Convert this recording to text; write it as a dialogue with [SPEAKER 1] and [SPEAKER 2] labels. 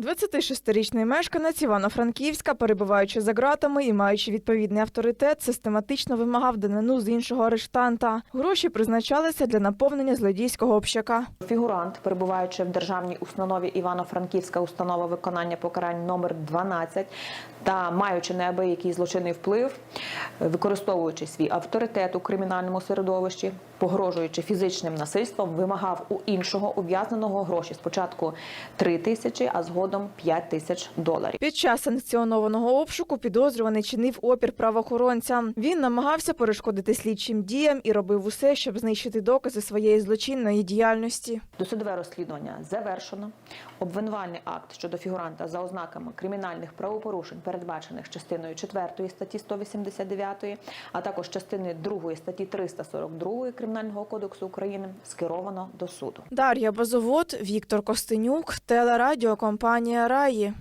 [SPEAKER 1] 26-річний мешканець Івано-Франківська, перебуваючи за ґратами і маючи відповідний авторитет, систематично вимагав данину з іншого арештанта. Гроші призначалися для наповнення злодійського общака.
[SPEAKER 2] Фігурант, перебуваючи в державній установі Івано-Франківська установа виконання покарань номер 12 та маючи неабиякий злочинний вплив, використовуючи свій авторитет у кримінальному середовищі, погрожуючи фізичним насильством, вимагав у іншого ув'язненого гроші спочатку 3 тисячі, а згодом 5 тисяч доларів.
[SPEAKER 1] Під час санкціонованого обшуку підозрюваний чинив опір правоохоронцям. Він намагався перешкодити слідчим діям і робив усе, щоб знищити докази своєї злочинної діяльності.
[SPEAKER 2] Досудове розслідування завершено. Обвинувальний акт щодо фігуранта за ознаками кримінальних правопорушень, передбачених частиною 4 статті 189, а також частиною 2 статті 342 Кримінального кодексу України, скеровано до суду.
[SPEAKER 1] Дар'я Базовод, Віктор Костенюк, телерадіокомпанія Раї.